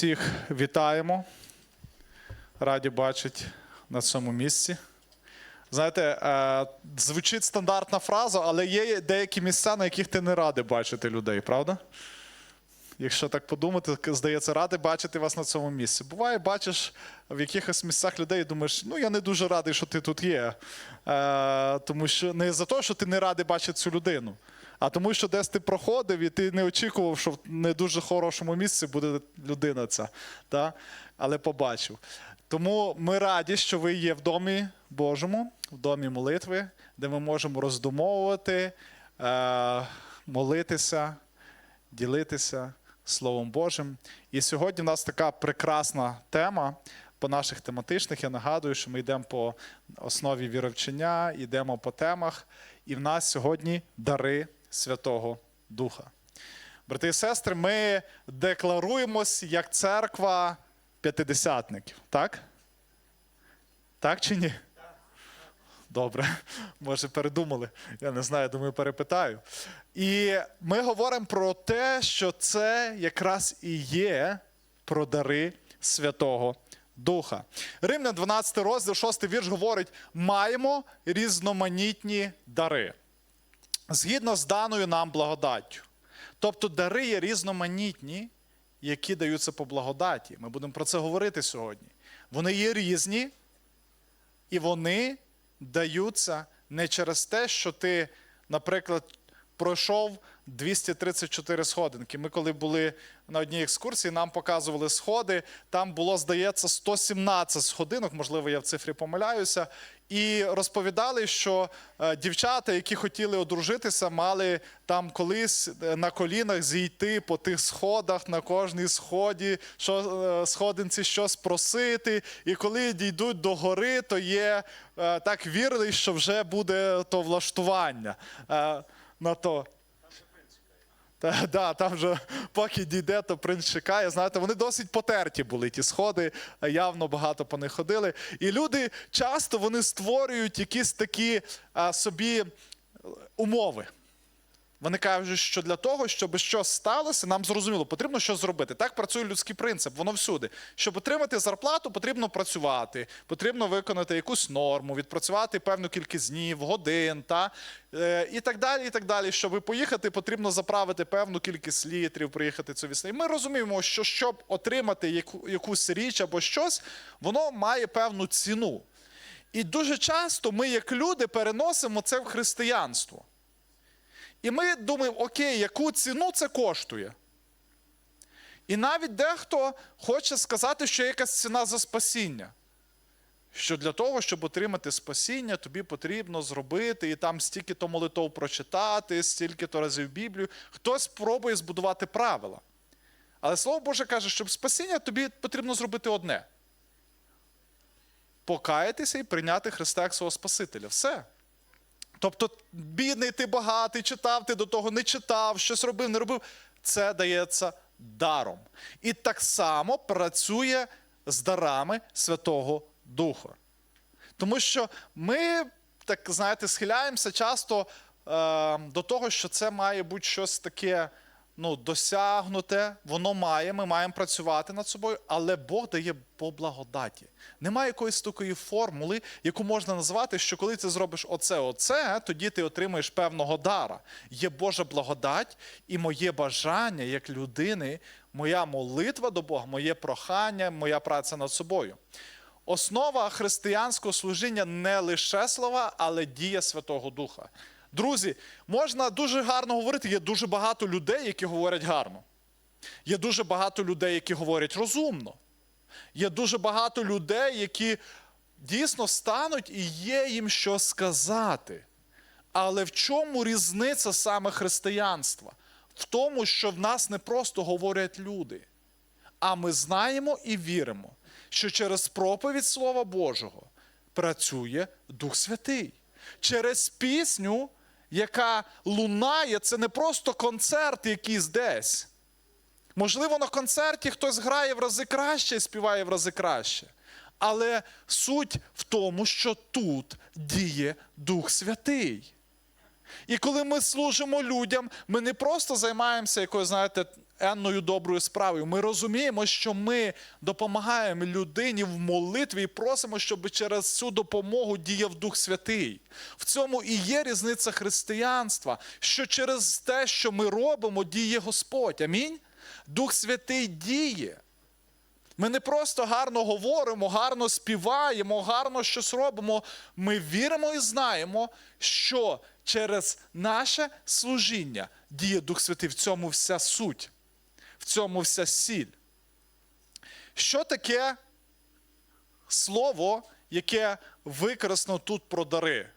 Всіх вітаємо. Раді бачити на цьому місці. Знаєте, е, звучить стандартна фраза, але є деякі місця, на яких ти не радий бачити людей, правда? Якщо так подумати, здається, радий бачити вас на цьому місці. Буває, бачиш в якихось місцях людей і думаєш, ну я не дуже радий, що ти тут є. Е, тому що не за те, що ти не радий бачити цю людину, а тому, що десь ти проходив і ти не очікував, що в не дуже хорошому місці буде людина ця. Та? Але побачив. Тому ми раді, що ви є в домі Божому, в домі молитви, де ми можемо роздумовувати, е, молитися, ділитися Словом Божим. І сьогодні в нас така прекрасна тема по наших тематичних. Я нагадую, що ми йдемо по основі віровчення, йдемо по темах. І в нас сьогодні дари Святого Духа. Брати і сестри, ми декларуємось як церква п'ятидесятників. Так? Так чи ні? Добре, може, передумали. Я не знаю, думаю, перепитаю. І ми говоримо про те, що це якраз і є про дари Святого Духа. Римлян 12 розділ, 6 вірш говорить: маємо різноманітні дари згідно з даною нам благодаттю. Тобто дари є різноманітні, які даються по благодаті. Ми будемо про це говорити сьогодні. Вони є різні, і вони даються не через те, що ти, наприклад, пройшов 234 сходинки. Ми, коли були на одній екскурсії, нам показували сходи. Там було, здається, 117 сходинок, можливо, я в цифрі помиляюся. І розповідали, що е, дівчата, які хотіли одружитися, мали там колись е, на колінах зійти по тих сходах на кожній сході, що, е, сходинці щось просити. І коли дійдуть до гори, то є так вірили, що вже буде то влаштування на то. Та, да, там вже поки дійде, то принц чекає. Знаєте, вони досить потерті були ті сходи, явно багато по них ходили. І люди часто вони створюють якісь такі а, собі умови. Вони кажуть, що для того, щоб щось сталося, нам зрозуміло, потрібно щось зробити. Так працює людський принцип, воно всюди. Щоб отримати зарплату, потрібно працювати, потрібно виконати якусь норму, відпрацювати певну кількість днів, годин, та, е, і так далі. і так далі. Щоб поїхати, потрібно заправити певну кількість літрів, приїхати цю вісну. І ми розуміємо, що щоб отримати яку, якусь річ або щось, воно має певну ціну. І дуже часто ми, як люди, переносимо це в християнство. І ми думаємо, окей, яку ціну це коштує? І навіть дехто хоче сказати, що є якась ціна за спасіння. Що для того, щоб отримати спасіння, тобі потрібно зробити і там стільки-то молитов прочитати, стільки-то разів Біблію. Хтось спробує збудувати правила. Але Слово Боже каже, щоб спасіння тобі потрібно зробити одне: покаятися і прийняти Христа як свого Спасителя. Все. Тобто, бідний ти багатий, читав ти до того, не читав, щось робив, не робив. Це дається даром. І так само працює з дарами Святого Духа. Тому що ми, так знаєте, схиляємося часто е, до того, що це має бути щось таке ну, досягнуте, воно має, ми маємо працювати над собою, але Бог дає по благодаті. Немає якоїсь такої формули, яку можна назвати, що коли ти зробиш оце, оце, тоді ти отримаєш певного дара. Є Божа благодать і моє бажання як людини, моя молитва до Бога, моє прохання, моя праця над собою. Основа християнського служіння не лише слова, але дія Святого Духа. Друзі, можна дуже гарно говорити. Є дуже багато людей, які говорять гарно. Є дуже багато людей, які говорять розумно. Є дуже багато людей, які дійсно стануть і є їм що сказати. Але в чому різниця саме християнства? В тому, що в нас не просто говорять люди, а ми знаємо і віримо, що через проповідь Слова Божого працює Дух Святий. Через пісню, яка лунає, це не просто концерт якийсь десь. Можливо, на концерті хтось грає в рази краще і співає в рази краще. Але суть в тому, що тут діє Дух Святий. І коли ми служимо людям, ми не просто займаємося якоюсь, знаєте, енною доброю справою. Ми розуміємо, що ми допомагаємо людині в молитві і просимо, щоб через цю допомогу діяв Дух Святий. В цьому і є різниця християнства, що через те, що ми робимо, діє Господь. Амінь. Дух Святий діє. Ми не просто гарно говоримо, гарно співаємо, гарно щось робимо. Ми віримо і знаємо, що через наше служіння діє Дух Святий. В цьому вся суть, в цьому вся сіль. Що таке слово, яке використано тут про дари?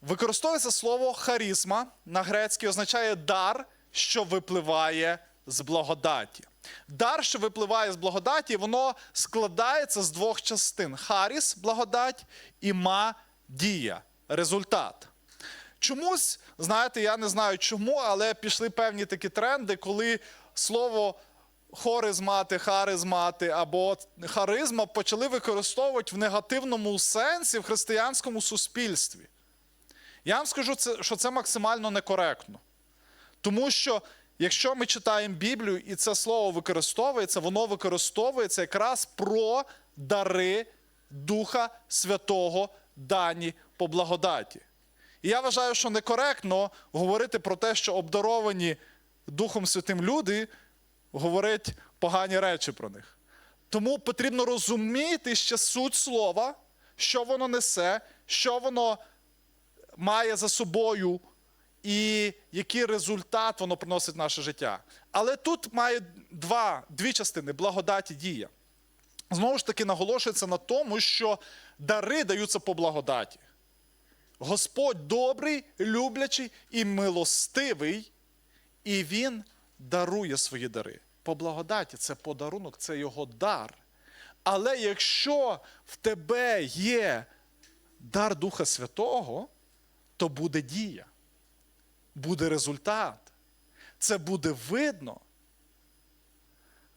Використовується слово харізма на грецькій означає дар, що випливає з благодаті. Дар, що випливає з благодаті, воно складається з двох частин: харіс благодать і ма дія результат. Чомусь, знаєте, я не знаю чому, але пішли певні такі тренди, коли слово хоризмати, харизмати або харизма почали використовувати в негативному сенсі в християнському суспільстві. Я вам скажу, що це максимально некоректно. Тому що якщо ми читаємо Біблію і це слово використовується, воно використовується якраз про дари Духа Святого дані по благодаті. І я вважаю, що некоректно говорити про те, що обдаровані Духом Святим люди говорять погані речі про них. Тому потрібно розуміти ще суть слова, що воно несе, що воно має за собою і який результат воно приносить в наше життя. Але тут має два, дві частини благодаті дія. Знову ж таки, наголошується на тому, що дари даються по благодаті. Господь добрий, люблячий і милостивий, і Він дарує свої дари. По благодаті це подарунок, це його дар. Але якщо в тебе є дар Духа Святого, то буде дія, буде результат. Це буде видно.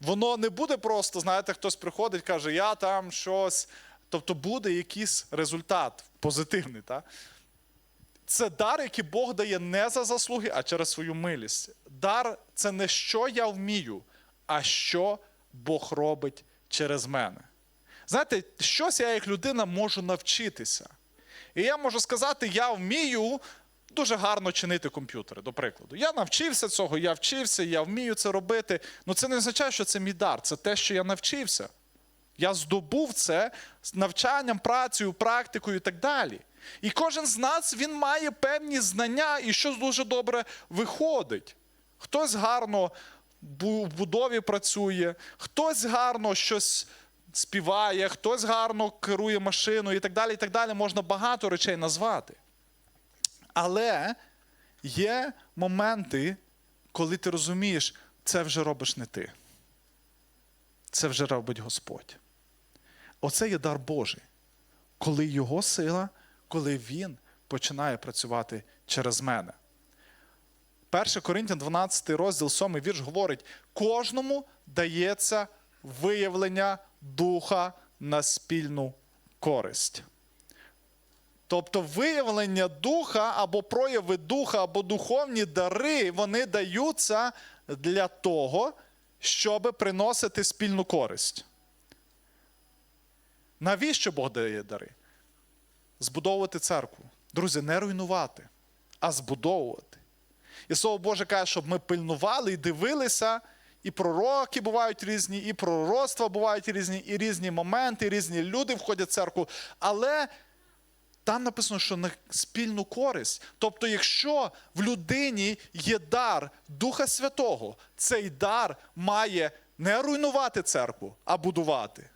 Воно не буде просто, знаєте, хтось приходить, каже, я там щось. Тобто буде якийсь результат позитивний. Так? Це дар, який Бог дає не за заслуги, а через свою милість. Дар це не що я вмію, а що Бог робить через мене. Знаєте, щось я як людина можу навчитися. І я можу сказати, я вмію дуже гарно чинити комп'ютери, до прикладу. Я навчився цього, я вчився, я вмію це робити. Ну це не означає, що це мій дар, це те, що я навчився. Я здобув це навчанням, працею, практикою і так далі. І кожен з нас він має певні знання і щось дуже добре виходить. Хтось гарно в будові працює, хтось гарно щось співає, хтось гарно керує машиною і так далі. І так далі. Можна багато речей назвати. Але є моменти, коли ти розумієш, це вже робиш не ти. Це вже робить Господь. Оце є дар Божий. Коли Його сила, коли Він починає працювати через мене. 1 Коринтян 12 розділ 7 вірш говорить: кожному дається виявлення духа на спільну користь. Тобто виявлення духа або прояви духа, або духовні дари, вони даються для того, щоб приносити спільну користь. Навіщо Бог дає дари? Збудовувати церкву. Друзі, не руйнувати, а збудовувати. І слово Боже каже, щоб ми пильнували і дивилися, і пророки бувають різні, і пророцтва бувають різні, і різні моменти, і різні люди входять в церкву. Але там написано, що на спільну користь. Тобто, якщо в людині є дар Духа Святого, цей дар має не руйнувати церкву, а будувати.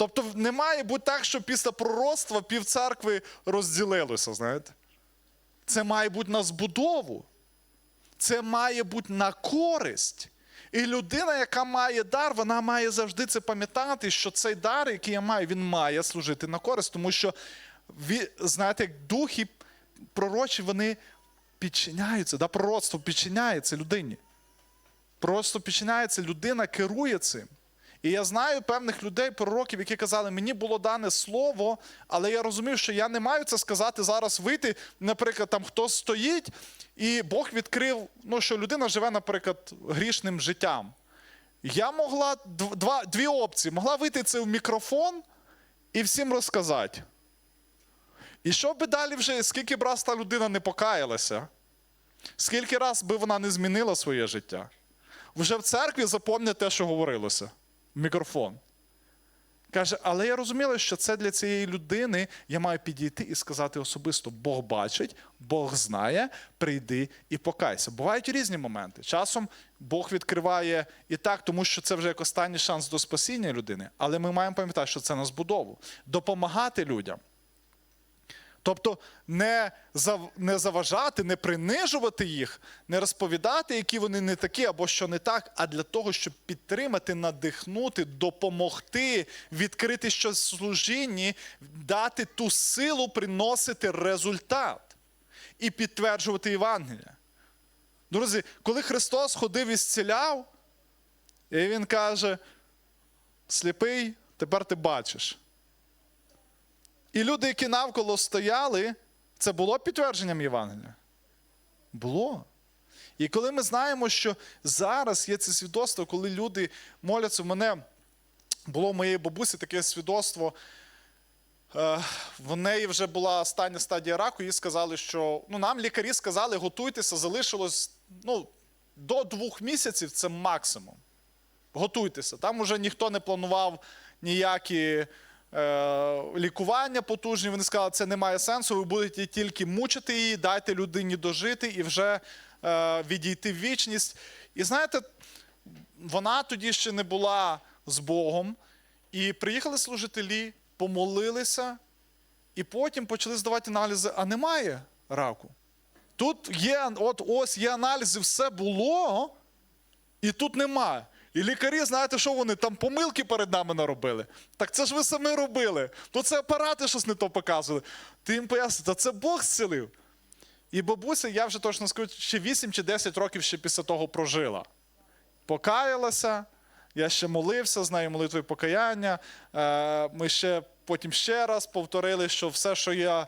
Тобто не має бути так, що після пророцтва пів церкви розділилося, знаєте? Це має бути на збудову. Це має бути на користь. І людина, яка має дар, вона має завжди це пам'ятати, що цей дар, який я маю, він має служити на користь, тому що, знаєте, як духи пророчі, вони підчиняються, да, пророцтво підчиняється людині. Просто підчиняється, людина керує цим. І я знаю певних людей, пророків, які казали, мені було дане слово, але я розумів, що я не маю це сказати зараз вийти. Наприклад, там хтось стоїть, і Бог відкрив, ну, що людина живе, наприклад, грішним життям. Я могла два, дві опції: могла вийти це в мікрофон і всім розказати. І що би далі вже, скільки б раз та людина не покаялася, скільки раз би вона не змінила своє життя, вже в церкві запомнять те, що говорилося. Мікрофон. Каже, але я розуміла, що це для цієї людини я маю підійти і сказати особисто: Бог бачить, Бог знає, прийди і покайся. Бувають різні моменти. Часом Бог відкриває і так, тому що це вже як останній шанс до спасіння людини. Але ми маємо пам'ятати, що це на збудову. Допомагати людям. Тобто не, не заважати, не принижувати їх, не розповідати, які вони не такі або що не так, а для того, щоб підтримати, надихнути, допомогти, відкрити щось в служінні, дати ту силу приносити результат і підтверджувати Євангелія. Друзі, коли Христос ходив і зціляв, і Він каже: сліпий, тепер ти бачиш. І люди, які навколо стояли, це було підтвердженням Євангелія? Було. І коли ми знаємо, що зараз є це свідоцтво, коли люди моляться, в мене було в моєї бабусі таке свідоцтво. Е, В неї вже була остання стадія раку, їй сказали, що ну, нам лікарі сказали, готуйтеся, залишилось ну, до двох місяців це максимум. Готуйтеся. Там вже ніхто не планував ніякі лікування потужні. Вони сказали, це не має сенсу, ви будете тільки мучити її, дайте людині дожити і вже е, відійти в вічність. І знаєте, вона тоді ще не була з Богом. І приїхали служителі, помолилися, і потім почали здавати аналізи, а немає раку. Тут є, от ось є аналізи, все було, і тут немає. І лікарі, знаєте, що вони там помилки перед нами наробили? Так це ж ви самі робили. То це апарати щось не то показували. Ти їм пояснив, та це Бог зцілив. І бабуся, я вже точно скажу, ще 8 чи 10 років ще після того прожила. Покаялася, я ще молився з нею молитвою покаяння. Е, Ми ще потім ще раз повторили, що все, що я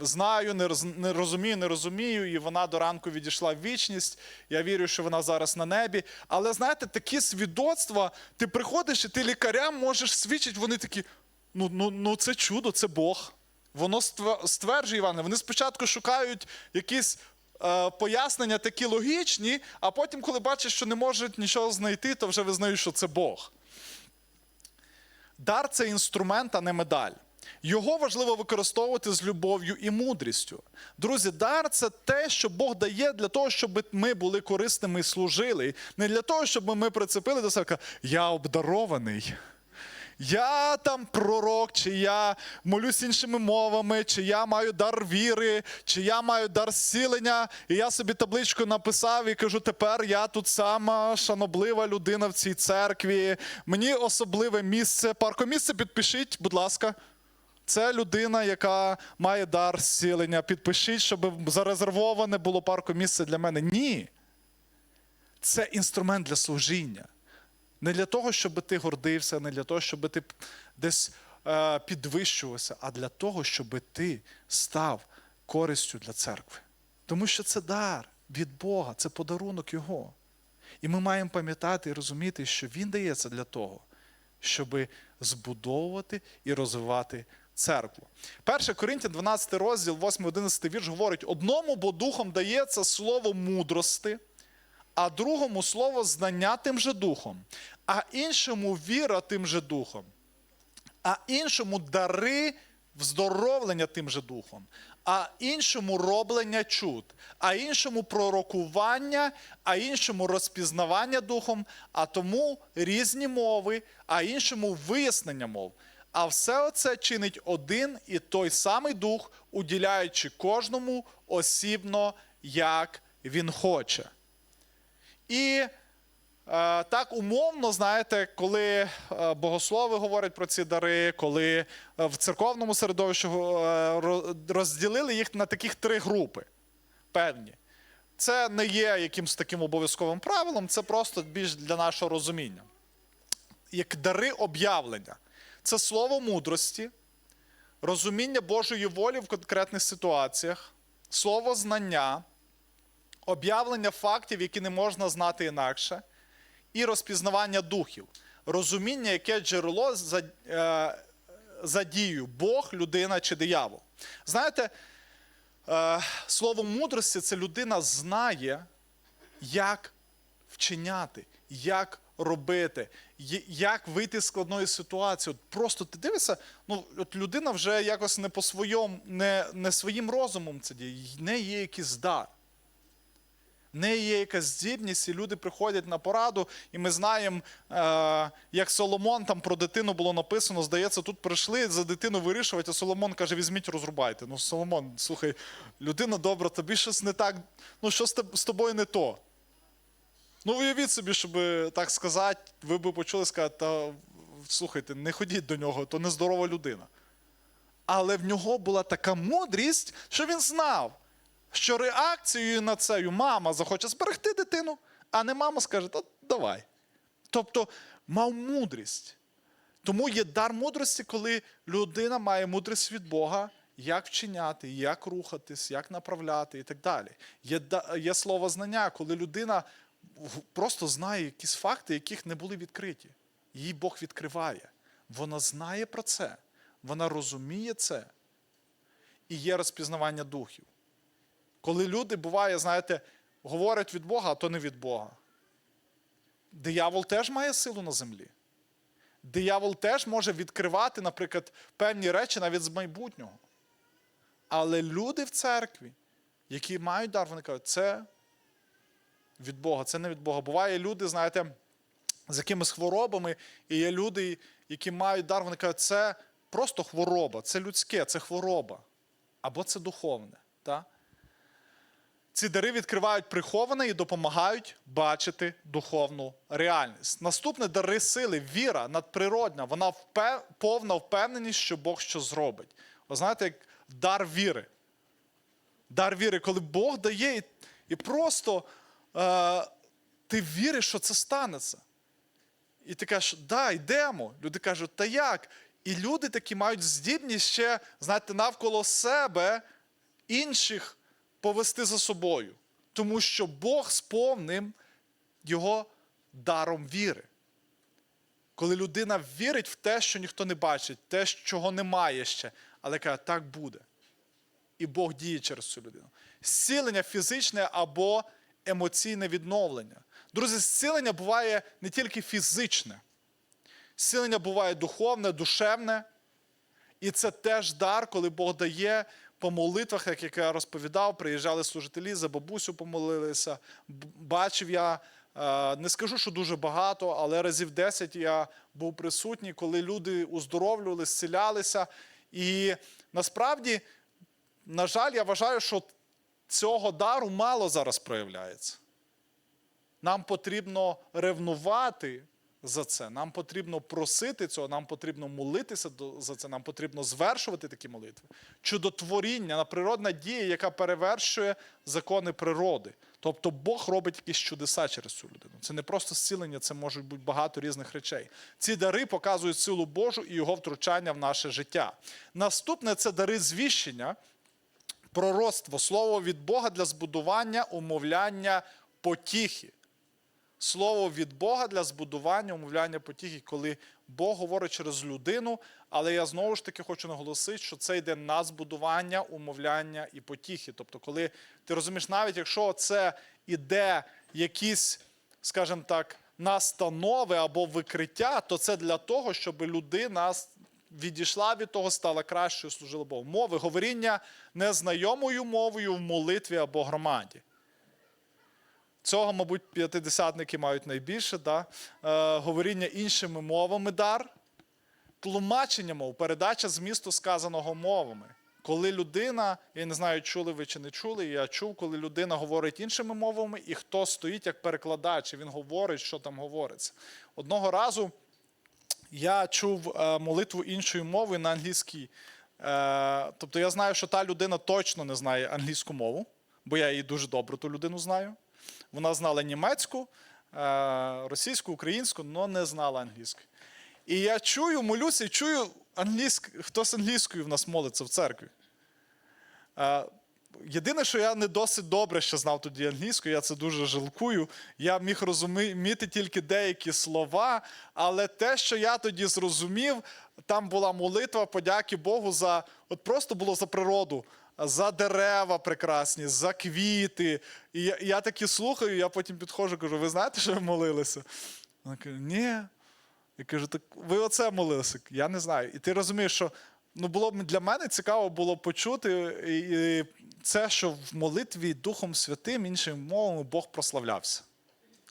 знаю, не, роз, не розумію, не розумію, і вона до ранку відійшла в вічність. Я вірю, що вона зараз на небі. Але знаєте, такі свідоцтва, ти приходиш і ти лікарям можеш свідчити, вони такі: ну, ну, ну це чудо, це Бог. Воно стверджує Іване. Вони спочатку шукають якісь е, пояснення такі логічні, а потім, коли бачать, що не можуть нічого знайти, то вже визнають, що це Бог. Дар це інструмент, а не медаль. Його важливо використовувати з любов'ю і мудрістю. Друзі, дар це те, що Бог дає для того, щоб ми були корисними і служили. Не для того, щоб ми прицепили до себе, я обдарований. Я там пророк, чи я молюсь іншими мовами, чи я маю дар віри, чи я маю дар зцілення, і я собі табличку написав і кажу: тепер я тут сама шаноблива людина в цій церкві. Мені особливе місце. Паркомісце підпишіть, будь ласка. Це людина, яка має дар зцілення. Підпишіть, щоб зарезервоване було паркомісце для мене. Ні. Це інструмент для служіння. Не для того, щоб ти гордився, не для того, щоб ти десь е, підвищувався, а для того, щоб ти став користю для церкви. Тому що це дар від Бога, це подарунок Його. І ми маємо пам'ятати і розуміти, що Він дає це для того, щоб збудовувати і розвивати церкву. 1 Коринтян 12 розділ, 8-11 вірш говорить: одному, бо духом дається слово мудрости а другому слово знання тим же духом, а іншому віра тим же духом, а іншому дари вздоровлення тим же духом, а іншому роблення чуд, а іншому пророкування, а іншому розпізнавання духом, а тому різні мови, а іншому вияснення мов. А все оце чинить один і той самий дух, уділяючи кожному осібно, як він хоче. І е, так умовно, знаєте, коли е, богослови говорять про ці дари, коли е, в церковному середовищі е, розділили їх на таких три групи певні. Це не є якимось таким обов'язковим правилом, це просто більш для нашого розуміння. як дари об'явлення. Це слово мудрості, розуміння Божої волі в конкретних ситуаціях, слово знання, об'явлення фактів, які не можна знати інакше, і розпізнавання духів, розуміння, яке джерело за, е, Бог, людина чи диявол. Знаєте, е, слово мудрості це людина знає, як вчиняти, як робити, як вийти з складної ситуації. От просто ти дивишся, ну от людина вже якось не по своєму, не, не своїм розумом це діє, в неї є якийсь дар. В неї є якась здібність, і люди приходять на пораду, і ми знаємо, е, як Соломон там про дитину було написано, здається, тут прийшли за дитину вирішувати, а Соломон каже: візьміть, розрубайте. Ну, Соломон, слухай, людина добра, тобі щось не так, ну що з тобою не то. Ну, уявіть собі, щоб так сказати, ви б почули сказати, та слухайте, не ходіть до нього, то нездорова людина. Але в нього була така мудрість, що він знав, що реакцією на це мама захоче зберегти дитину, а не мама скаже, та давай. Тобто мав мудрість. Тому є дар мудрості, коли людина має мудрість від Бога, як вчиняти, як рухатись, як направляти і так далі. Є, є слово знання, коли людина просто знає якісь факти, яких не були відкриті. Їй Бог відкриває. Вона знає про це, вона розуміє це. І є розпізнавання духів. Коли люди, буває, знаєте, говорять від Бога, а то не від Бога. Диявол теж має силу на землі. Диявол теж може відкривати, наприклад, певні речі навіть з майбутнього. Але люди в церкві, які мають дар, вони кажуть, це від Бога, це не від Бога. Буває люди, знаєте, з якимись хворобами, і є люди, які мають дар, вони кажуть, це просто хвороба, це людське, це хвороба. Або це духовне. Так? Ці дари відкривають приховане і допомагають бачити духовну реальність. Наступне дари сили, віра надприродна, вона впев... повна впевненість, що Бог що зробить. Ви знаєте, як дар віри. Дар віри, коли Бог дає, і, просто ти віриш, що це станеться. І ти кажеш, да, йдемо. Люди кажуть, та як? І люди такі мають здібність ще, знаєте, навколо себе інших повести за собою. Тому що Бог сповнив його даром віри. Коли людина вірить в те, що ніхто не бачить, те, чого немає ще, але каже, так буде. І Бог діє через цю людину. Зцілення фізичне або емоційне відновлення. Друзі, зцілення буває не тільки фізичне, зцілення буває духовне, душевне. І це теж дар, коли Бог дає по молитвах, як я розповідав, приїжджали служителі, за бабусю помолилися. Бачив я, е, не скажу, що дуже багато, але разів 10 я був присутній, коли люди уздоровлювали, зцілялися. І насправді, на жаль, я вважаю, що цього дару мало зараз проявляється. Нам потрібно ревнувати за це. Нам потрібно просити цього, нам потрібно молитися за це, нам потрібно звершувати такі молитви. Чудотворіння, природна дія, яка перевершує закони природи. Тобто Бог робить якісь чудеса через цю людину. Це не просто зцілення, це можуть бути багато різних речей. Ці дари показують силу Божу і його втручання в наше життя. Наступне це дари звіщення пророцтво, слово від Бога для збудування, умовляння, потіхи. Слово від Бога для збудування, умовляння потіхи, коли Бог говорить через людину, але я знову ж таки хочу наголосити, що це йде на збудування, умовляння і потіхи. Тобто, коли ти розумієш, навіть якщо це іде якісь, скажімо так, настанови або викриття, то це для того, щоб людина відійшла від того, стала кращою, служила Богу. Мови, говоріння незнайомою мовою в молитві або громаді. Цього, мабуть, п'ятидесятники мають найбільше, да? е, говоріння іншими мовами дар, тлумачення мов, передача змісту сказаного мовами. Коли людина, я не знаю, чули ви чи не чули, я чув, коли людина говорить іншими мовами, і хто стоїть як перекладач, і він говорить, що там говориться. Одного разу я чув е, молитву іншою мовою на англійській. Е, тобто я знаю, що та людина точно не знає англійську мову, бо я її дуже добре ту людину знаю. Вона знала німецьку, е, російську, українську, але не знала англійської. І я чую, молюся, і чую, англійськ... хтось англійською в нас молиться в церкві. Єдине, що я не досить добре ще знав тоді англійську, я це дуже жалкую. Я міг розуміти тільки деякі слова, але те, що я тоді зрозумів, там була молитва, подяки Богу за от просто було за природу, за дерева прекрасні, за квіти. І я, я такі слухаю, я потім підходжу, кажу: ви знаєте, що ви молилися? Вона каже, ні. Я кажу, так ви оце молилися? Я не знаю. І ти розумієш, що ну, було б для мене цікаво було почути і, і це, що в молитві Духом Святим, іншими мовами, Бог прославлявся.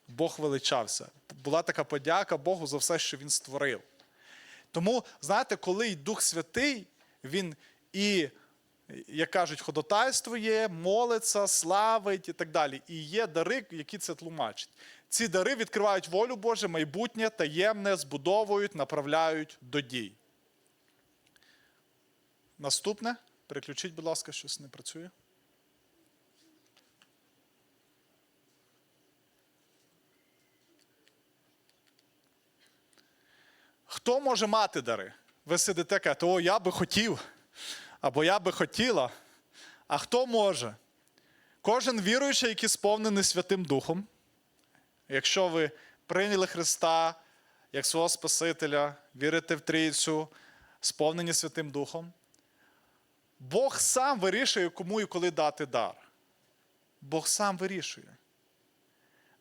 Бог величався. Була така подяка Богу за все, що Він створив. Тому, знаєте, коли Дух Святий, він і, як кажуть, ходатайствує, молиться, славить і так далі. І є дари, які це тлумачать. Ці дари відкривають волю Божу, майбутнє, таємне, збудовують, направляють до дій. Наступне. Переключіть, будь ласка, щось не працює. Хто може мати дари? Ви сидите, кажете, о, я би хотів, або я би хотіла. А хто може? Кожен віруючий, який сповнений Святим Духом, якщо ви прийняли Христа як свого Спасителя, вірите в Трійцю, сповнені Святим Духом, Бог сам вирішує, кому і коли дати дар. Бог сам вирішує.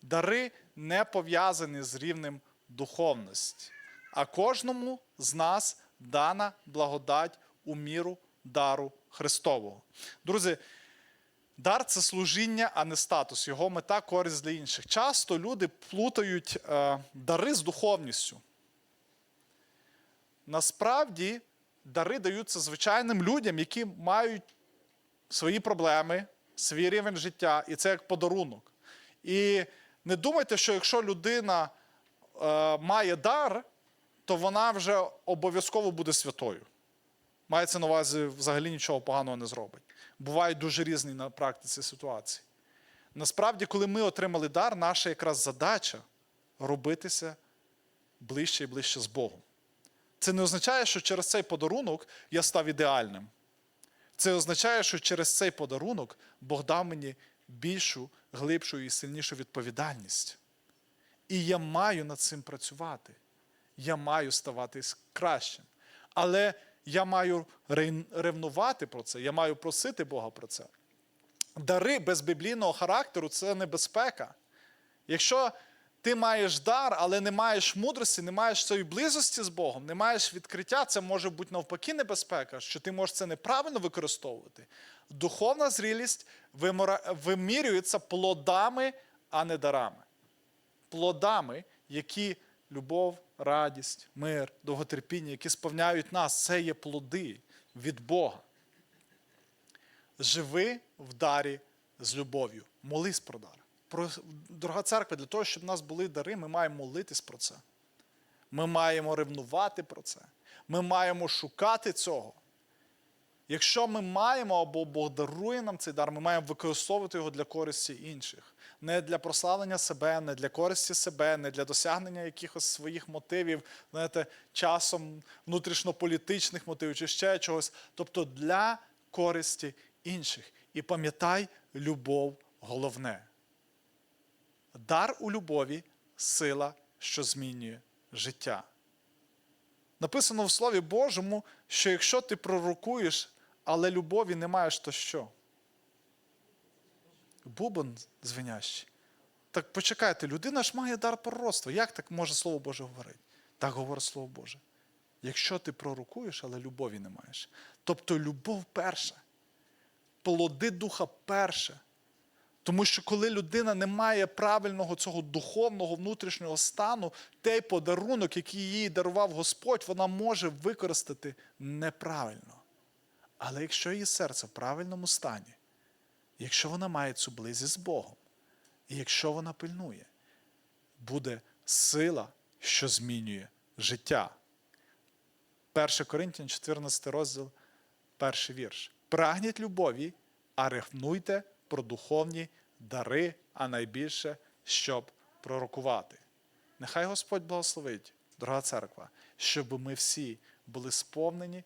Дари не пов'язані з рівнем духовності, а кожному з нас дана благодать у міру дару Христового. Друзі, дар це служіння, а не статус. Його мета користь для інших. Часто люди плутають е, дари з духовністю. Насправді, дари даються звичайним людям, які мають свої проблеми, свій рівень життя, і це як подарунок. І не думайте, що якщо людина е, має дар, то вона вже обов'язково буде святою. Мається на увазі, взагалі нічого поганого не зробить. Бувають дуже різні на практиці ситуації. Насправді, коли ми отримали дар, наша якраз задача робитися ближче і ближче з Богом. Це не означає, що через цей подарунок я став ідеальним. Це означає, що через цей подарунок Бог дав мені більшу, глибшу і сильнішу відповідальність. І я маю над цим працювати. Я маю ставати кращим. Але я маю ревнувати про це, я маю просити Бога про це. Дари без біблійного характеру це небезпека. Якщо ти маєш дар, але не маєш мудрості, не маєш цієї близості з Богом, не маєш відкриття, це може бути навпаки небезпека, що ти можеш це неправильно використовувати. Духовна зрілість вимірюється плодами, а не дарами. Плодами, які любов, радість, мир, довготерпіння, які сповняють нас, це є плоди від Бога. Живи в дарі з любов'ю. Молись про дар. Дорога церква, для того, щоб в нас були дари, ми маємо молитись про це. Ми маємо ревнувати про це. Ми маємо шукати цього. Якщо ми маємо або Бог дарує нам цей дар, ми маємо використовувати його для користі інших. Не для прославлення себе, не для користі себе, не для досягнення якихось своїх мотивів, знаєте, часом внутрішньополітичних мотивів чи ще чогось. Тобто для користі інших. І пам'ятай, любов головне. Дар у любові сила, що змінює життя. Написано в Слові Божому, що якщо ти пророкуєш, але любові не маєш, то що? Бубон звенящий. Так почекайте, людина ж має дар пророцтва. Як так може Слово Боже говорити? Так говорить Слово Боже. Якщо ти пророкуєш, але любові не маєш. Тобто любов перша. Плоди духа перше. Тому що коли людина не має правильного цього духовного внутрішнього стану, той подарунок, який їй дарував Господь, вона може використати неправильно. Але якщо її серце в правильному стані, якщо вона має цю близість з Богом, і якщо вона пильнує, буде сила, що змінює життя. 1 Коринтян, 14 розділ, перший вірш. Прагніть любові, а ревнуйте про духовні дари, а найбільше, щоб пророкувати. Нехай Господь благословить, дорога церква, щоб ми всі були сповнені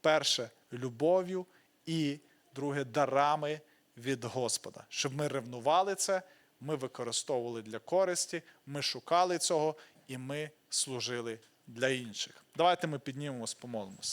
перше любов'ю і друге дарами від Господа, щоб ми ревнували це, ми використовували для користі, ми шукали цього і ми служили для інших. Давайте ми піднімемось, помолимось.